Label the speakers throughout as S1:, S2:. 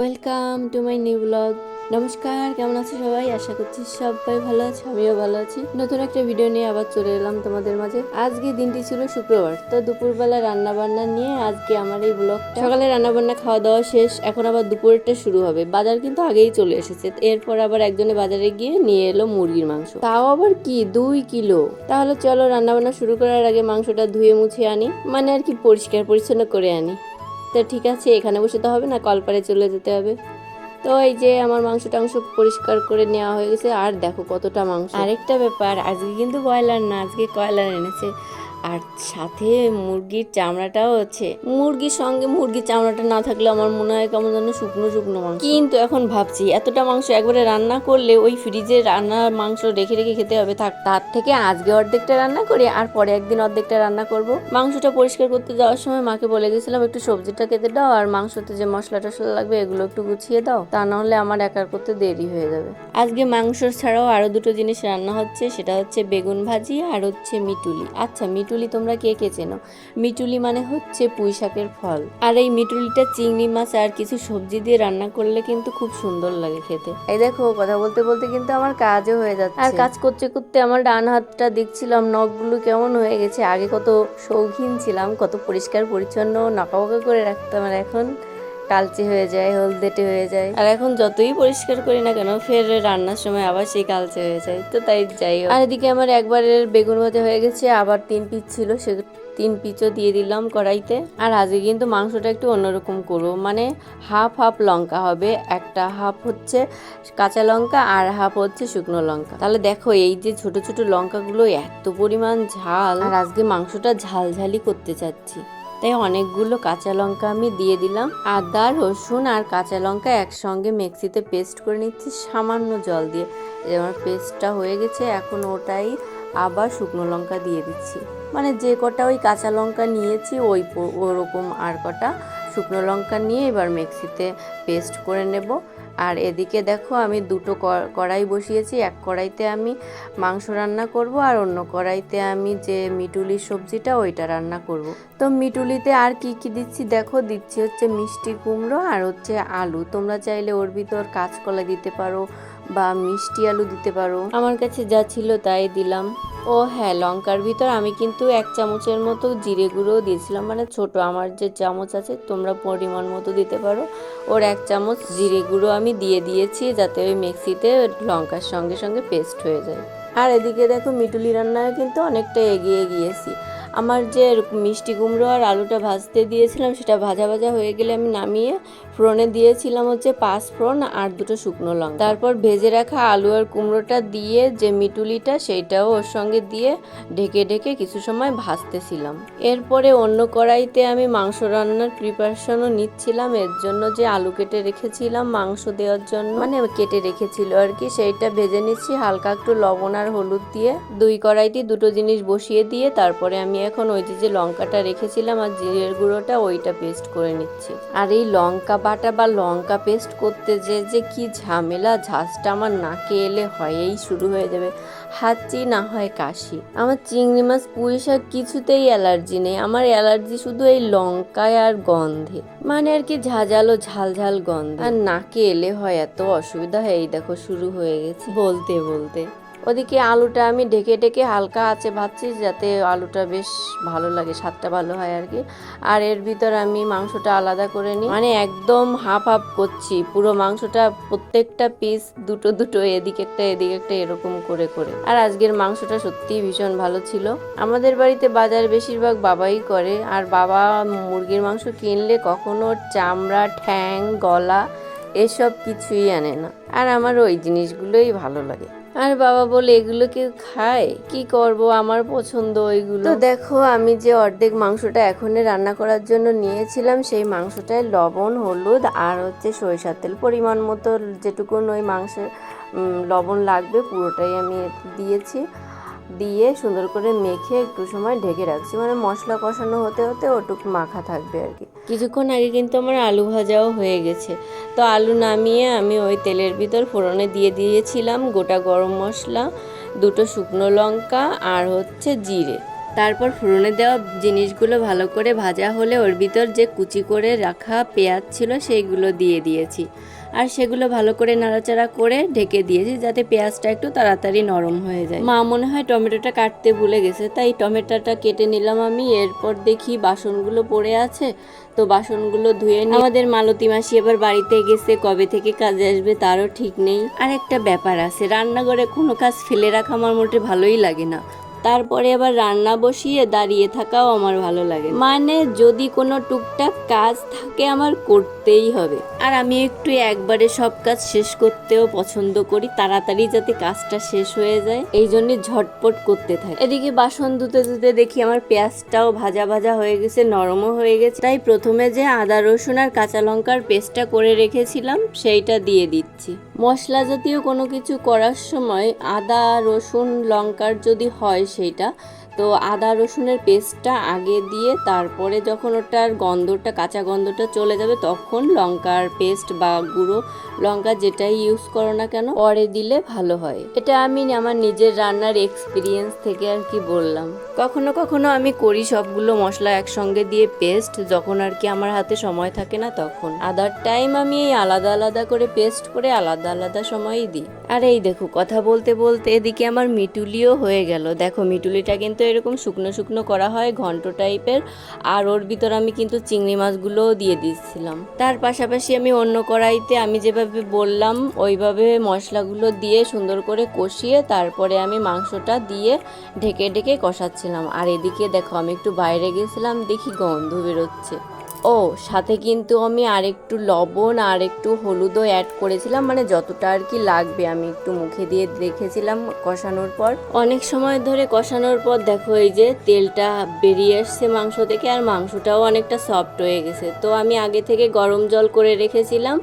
S1: Welcome to my new blog নমস্কার কেমন আছো সবাই? আশা করছি সবাই ভালো আছে, আমিও ভালো আছি। নতুন একটা ভিডিও নিয়ে আবার চলে এলাম তোমাদের মাঝে। আজকে দিনটি ছিল শুক্রবার, তো দুপুরবেলা রান্না বান্না নিয়ে আজকে আমার এই ব্লগ সকালে রান্না বান্না খাওয়া দাওয়া শেষ, এখন আবার দুপুরেরটা শুরু হবে। বাজার কিন্তু আগেই চলে এসেছে। এরপর আবার একজনে বাজারে গিয়ে নিয়ে এলো মুরগির মাংস। তাও আবার কি? দুই কিলো। তাহলে চলো রান্না বান্না শুরু করার আগে মাংসটা ধুয়ে মুছে আনি মানে আর কি পরিষ্কার পরিচ্ছন্ন করে আনি। তো ঠিক আছে, এখানে বসে তো হবে না, কলপারে চলে যেতে হবে। তো এই যে আমার মাংস টাংস পরিষ্কার করে নেওয়া হয়ে গেছে, আর দেখো কতটা মাংস। আরেকটা ব্যাপার, আজকে কিন্তু ব্রয়লার না, আজকে কয়লার এনেছে। আর সাথে মুরগির চামড়াটাও আছে। মুরগির সঙ্গে মুরগির চামড়াটা না থাকলে আমার মনে হয় কেমন যেন শুকনো শুকনো মাংস। কিন্তু এখন ভাবছি, এতটা মাংস একবারে রান্না করলে ওই ফ্রিজে রান্নার মাংস রেখে রেখে খেতে হবে। থাক, তার থেকে আজকে অর্ধেকটা রান্না করি, আর পরে একদিন অর্ধেকটা রান্না করব। মাংসটা পরিষ্কার করতে যাওয়ার সময় মাকে বলে গেছিলাম, একটু সবজিটা কেটে দাও, আর মাংসতে যে মশলা টশলা লাগবে, এগুলো একটু গুছিয়ে দাও। তা না হলে আমার একার করতে দেরি হয়ে যাবে। আজকে মাংস ছাড়াও আরও দুটো জিনিস রান্না হচ্ছে, সেটা হচ্ছে বেগুন ভাজি আর হচ্ছে মিটুলি। আচ্ছা মিটুলি তোমরা কে কে চেনো? মিটুলি মানে হচ্ছে পুঁইশাকের ফল। আর এই মিটুলিটা চিংড়ি মাছ আর কিছু সবজি দিয়ে রান্না করলে কিন্তু খুব সুন্দর লাগে খেতে। এই দেখো কথা বলতে বলতে কিন্তু আমার কাজও হয়ে যাচ্ছে। আর কাজ করতে করতে আমার ডান হাতটা দেখছিলাম নখগুলো কেমন হয়ে গেছে। আগে কত শৌখিন ছিলাম কত পরিষ্কার পরিচ্ছন্ন নকাবকা করে রাখতাম। আর এখন কালচে হয়ে যায়, হলদেটে হয়ে যায়। আর এখন যতই পরিষ্কার করি না কেন, ফের রান্নার সময় আবার সেই কালচে হয়ে যায়। তো তাই যাই। আর এদিকে আমার একবারের বেগুন ভাজা হয়ে গেছে, আবার তিন পিস ছিল, সে তিন পিচও দিয়ে দিলাম কড়াইতে। আর আজকে কিন্তু মাংসটা একটু অন্যরকম করব মানে হাফ হাফ লঙ্কা হবে। একটা হাফ হচ্ছে কাঁচা লঙ্কা আর হাফ হচ্ছে শুকনো লঙ্কা। তাহলে দেখো, এই যে ছোট ছোট লঙ্কাগুলো এত পরিমাণ ঝাল। আর আজকে মাংসটা ঝালঝালি করতে চাচ্ছি। তাই অনেকগুলো কাঁচা লঙ্কা আমি দিয়ে দিলাম। আদা, রসুন আর কাঁচা লঙ্কা একসঙ্গে মিক্সিতে পেস্ট করে নিচ্ছি সামান্য জল দিয়ে। আমার পেস্টটা হয়ে গেছে, এখন ওটাই আবার শুকনো লঙ্কা দিয়ে দিচ্ছি। মানে যে কটা ওই কাঁচা লঙ্কা নিয়েছি, ওই ওরকম আর কটা। শুকনো লঙ্কা নিয়ে এবার মিক্সিতে পেস্ট করে নেব। আর এদিকে দেখো আমি দুটো কড়াই বসিয়েছি। এক কড়াইতে আমি মাংস রান্না করব আর অন্য কড়াইতে আমি যে মিটুলি সবজিটা ওইটা রান্না করব। তো মিটুলিতে আর কি কি দিচ্ছি দেখো, দিচ্ছি হচ্ছে মিষ্টি কুমড়ো আর হচ্ছে আলু। তোমরা চাইলে ওর ভিতর কাঁচকলা দিতে পারো বা মিষ্টি আলু দিতে পারো। আমার কাছে যা ছিল তাই দিলাম। ও হ্যাঁ লঙ্কার ভিতর আমি কিন্তু এক চামচের মতো জিরে গুঁড়ো দিয়েছিলাম। মানে ছোট, আমার যে চামচ আছে, তোমরা পরিমাণ মতো দিতে পারো। ওর এক চামচ জিরে গুঁড়ো আমি দিয়ে দিয়েছি, যাতে ওই মিক্সিতে লঙ্কার সঙ্গে সঙ্গে পেস্ট হয়ে যায়। আর এদিকে দেখো, মিটুলি রান্নায় কিন্তু অনেকটা এগিয়ে গিয়েছি। আমার যে মিষ্টি কুমড়ো আর আলুটা ভাজতে দিয়েছিলাম, সেটা ভাজা ভাজা হয়ে গেলে আমি নামিয়ে ফোড়নে দিয়েছিলাম হচ্ছে পাঁচ ফোড়ন আর দুটো শুকনো লঙ্কা। তারপর ভেজে রাখা আলু আর কুমড়োটা দিয়ে যে মিটুলিটা, সেইটাও ওর সঙ্গে দিয়ে ঢেকে ঢেকে কিছু সময় ভাজতেছিলাম। এরপরে অন্য কড়াইতে আমি মাংস রান্নার প্রিপারেশনও নিচ্ছিলাম। এর জন্য যে আলু কেটে রেখেছিলাম, মাংস দেওয়ার জন্য মানে কেটে রেখেছিল আর কি, সেইটা ভেজে নিচ্ছি। হালকা একটু লবণ আর হলুদ দিয়ে দুই কড়াইতে দুটো জিনিস বসিয়ে দিয়ে তারপরে আমি এখন ওই যে লঙ্কাটা রেখেছিলাম আর জিরের গুঁড়োটা, ওইটা পেস্ট করে নিচ্ছি। আর এই লঙ্কা বাটা বা লঙ্কা পেস্ট করতে যে যে কি ঝামেলা, ঝাঁজটা আমার নাকে এলে হয়েই শুরু হয়ে যাবে। হাঁচি না হয় কাশি। আমার চিংড়ি মাছ পুঁই শাক কিছুতেই অ্যালার্জি নেই। আমার অ্যালার্জি শুধু এই লঙ্কায় আর গন্ধে। মানে আর কি ঝাঁঝালো ঝাল ঝাল গন্ধ। আর নাকে এলে হয় এত অসুবিধা হয় এই দেখো শুরু হয়ে গেছে। বলতে বলতে। ওদিকে আলুটা আমি ঢেকে ঢেকে হালকা আছে ভাজছি যাতে আলুটা বেশ ভালো লাগে, স্বাদটা ভালো হয় আর কি। আর এর ভিতর আমি মাংসটা আলাদা করে নিই। মানে একদম হাফ হাফ করছি, পুরো মাংসটা প্রত্যেকটা পিস দুটো দুটো, এদিকে একটা এদিকে একটা, এরকম করে করে। আর আজকের মাংসটা সত্যিই ভীষণ ভালো ছিল। আমাদের বাড়িতে বাজার বেশিরভাগ বাবাই করে, আর বাবা মুরগির মাংস কিনলে কখনো চামড়া, ঠ্যাং, গলা, এসব কিছুই আনে না। আর আমার ওই জিনিসগুলোই ভালো লাগে। আর বাবা বলে, এগুলো কেউ খায়? কি করব? আমার পছন্দ ওইগুলো। তো দেখো, আমি যে অর্ধেক মাংসটা এখনই রান্না করার জন্য নিয়েছিলাম, সেই মাংসটায় লবণ, হলুদ আর হচ্ছে সরিষার তেল পরিমাণ মতো যেটুকুন ওই মাংসের লবণ লাগবে, পুরোটাই আমি দিয়েছি। দিয়ে সুন্দর করে মেখে একটু সময় ঢেকে রাখছি। মানে মশলা কষানো হতে হতে ওটুকু মাখা থাকবে আর কি। কিছুক্ষণ আগে কিন্তু আমার আলু ভাজাও হয়ে গেছে। তো আলু নামিয়ে আমি ওই তেলের ভিতর ফোড়নে দিয়ে দিয়েছিলাম গোটা গরম মশলা, দুটো শুকনো লঙ্কা আর হচ্ছে জিরে। তারপর ফোড়নে দেওয়া জিনিসগুলো ভালো করে ভাজা হলে ওর ভিতর যে কুচি করে রাখা পেঁয়াজ ছিল সেইগুলো দিয়ে দিয়েছি। আর সেগুলো ভালো করে নাড়াচাড়া করে ঢেকে দিয়েছি যাতে পেঁয়াজটা একটু তাড়াতাড়ি নরম হয়ে যায়। মা মনে হয় টমেটোটা কাটতে ভুলে গেছে, তাই টমেটোটা কেটে নিলাম আমি। এরপর দেখি বাসনগুলো পড়ে আছে, তো বাসনগুলো ধুয়ে নিই আমাদের মালতী মাসি এবার বাড়িতে গেছে, কবে থেকে কাজে আসবে তারও ঠিক নেই। আর একটা ব্যাপার আছে, রান্নাঘরে কোনো কাজ ফেলে রাখা আমার মোটে ভালোই লাগে না। তারপরে আবার রান্না বসিয়ে দাঁড়িয়ে থাকাও আমার ভালো লাগে। মানে যদি কোনো টুকটাক কাজ থাকে আমার করতেই হবে। আর আমি একটু একবারে সব কাজ শেষ করতেও পছন্দ করি, তাড়াতাড়ি যাতে কাজটা শেষ হয়ে যায়। এই জন্য ঝটপট করতে থাকি। এদিকে বাসন ধুতে ধুতে দেখি আমার পেঁয়াজটাও ভাজা ভাজা হয়ে গেছে, নরমও হয়ে গেছে। তাই প্রথমে যে আদা রসুন আর কাঁচা লঙ্কার পেস্টটা করে রেখেছিলাম, সেইটা দিয়ে দিচ্ছি। মশলা জাতীয় কোনো কিছু করার সময় আদা, রসুন, লঙ্কার যদি হয় সেইটা, তো আদা, রসুনের পেস্টটা আগে দিয়ে তারপরে যখন ওটার গন্ধটা, কাঁচা গন্ধটা চলে যাবে, তখন লঙ্কার পেস্ট বা গুঁড়ো লঙ্কা যেটাই ইউজ করো না কেন, পরে দিলে ভালো হয়। এটা আমি আমার নিজের রান্নার এক্সপিরিয়েন্স থেকে আর কি বললাম। কখনো কখনো আমি করি সবগুলো মশলা একসঙ্গে দিয়ে পেস্ট যখন আর কি আমার হাতে সময় থাকে না তখন। আদার টাইম আমি এই আলাদা আলাদা করে পেস্ট করে আলাদা আলাদা সময়ই দিই। আর এই দেখো, কথা বলতে বলতে এদিকে আমার মিটুলিও হয়ে গেল। দেখো, মিটুলিটা কিন্তু এরকম শুকনো শুকনো করা হয়, ঘন্ট টাইপের আর ওর ভিতর আমি কিন্তু চিংড়ি মাছগুলোও দিয়ে দিচ্ছিলাম তার পাশাপাশি আমি অন্য কড়াইতে আমি যেভাবে বললাম ওইভাবে মশলাগুলো দিয়ে সুন্দর করে কষিয়ে তারপরে আমি মাংসটা দিয়ে ঢেকে ঢেকে কষাচ্ছিলাম। আর এদিকে দেখো আমি একটু বাইরে গেছিলাম, দেখি গন্ধ বেরোচ্ছে। ও, সাথে কিন্তু আমি আরেকটু লবণ আর একটু হলুদও অ্যাড করেছিলাম মানে যতটা আর কি লাগবে আমি একটু মুখে দিয়ে দেখেছিলাম কষানোর পর। অনেক সময় ধরে কষানোর পর দেখো এই যে তেলটা বেরিয়ে আসছে মাংস থেকে, আর মাংসটাও অনেকটা সফট হয়ে গেছে। তো আমি আগে থেকে গরম জল করে রেখেছিলাম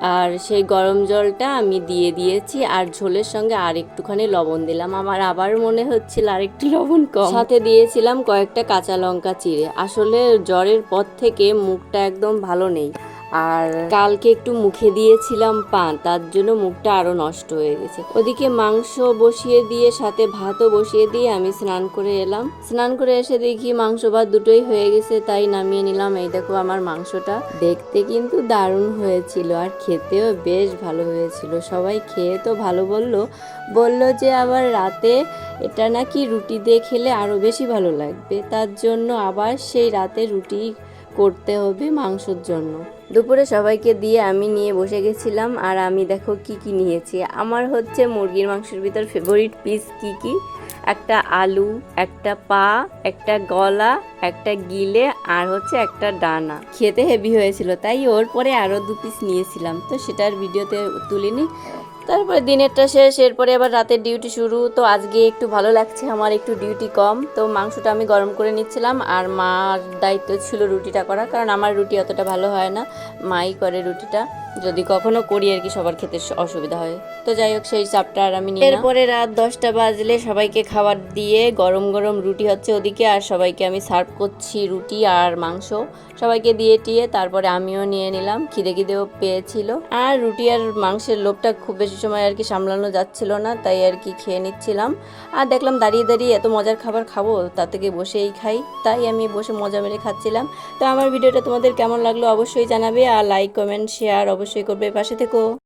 S1: আর সেই গরম জলটা আমি দিয়ে দিয়েছি আর ঝোলের সঙ্গে আর একটুখানি লবণ দিলাম। আমার আবার মনে হচ্ছিল আর একটু লবণ কম। সাথে দিয়েছিলাম কয়েকটা কাঁচা লঙ্কা চিড়ে। আসলে জ্বরের পর থেকে মুখটা একদম ভালো নেই। আর কালকে একটু মুখে দিয়েছিলাম পান, তার জন্য মুখটা আরও নষ্ট হয়ে গেছে। ওদিকে মাংস বসিয়ে দিয়ে, সাথে ভাতও বসিয়ে দিয়ে আমি স্নান করে এলাম। স্নান করে এসে দেখি মাংস ভাত দুটোই হয়ে গেছে, তাই নামিয়ে নিলাম। এই দেখো আমার মাংসটা। দেখতে কিন্তু দারুণ হয়েছিল আর খেতেও বেশ ভালো হয়েছিল। সবাই খেয়ে তো ভালো বলল। বলল যে আবার রাতে এটা নাকি রুটি দিয়ে খেলে আরও বেশি ভালো লাগবে। তার জন্য আবার সেই রাতে রুটি করতে হবে মাংসর জন্য। দুপুরে সবাইকে দিয়ে আমি নিয়ে বসে গেছিলাম আর আমি দেখো কি কি নিয়েছি। আমার হচ্ছে মুরগির মাংসের ভিতর ফেভারিট পিস কি কি? একটা আলু, একটা পা, একটা গলা, একটা গিলে আর হচ্ছে একটা ডানা খেতে হেভি হয়েছিল, তাই ওর পরে আরও দু পিস নিয়েছিলাম। তো সেটার ভিডিওতে তুলিনি। তারপরে দিনেরটা শেষ, এরপরে আবার রাতের ডিউটি শুরু। তো আজকে একটু ভালো লাগছে, আমার একটু ডিউটি কম। তো মাংসটা আমি গরম করে নিচ্ছিলাম, আর মার দায়িত্ব ছিল রুটিটা করা কারণ আমার রুটি অতটা ভালো হয় না। মাই করে রুটিটা, যদি কখনো করি আর কি সবার খেতে অসুবিধা হয়। তো যাই হোক, সেই চাপটা আর আমি। এরপরে রাত দশটা বাজলে সবাইকে খাবার দিয়ে গরম গরম রুটি হচ্ছে ওদিকে, আর সবাইকে আমি সার্ভ করছি রুটি আর মাংস। সবাইকে দিয়ে টিয়ে, তারপরে আমিও নিয়ে নিলাম, খিদে খিদেও পেয়েছিল। আর রুটি আর মাংসের লোভটা খুব বেশি সময় আর কি সামলানো যাচ্ছিল না, তাই আর কি খেয়ে নিচ্ছিলাম। আর দেখলাম দাঁড়িয়ে দাঁড়িয়ে এত মজার খাবার খাব, তা থেকে বসেই খাই, তাই আমি বসে মজা মেরে খাচ্ছিলাম। তো আমার ভিডিওটা তোমাদের কেমন লাগল অবশ্যই জানাবে, আর লাইক কমেন্ট শেয়ার অবশ্যই করবে পাশে থেকো।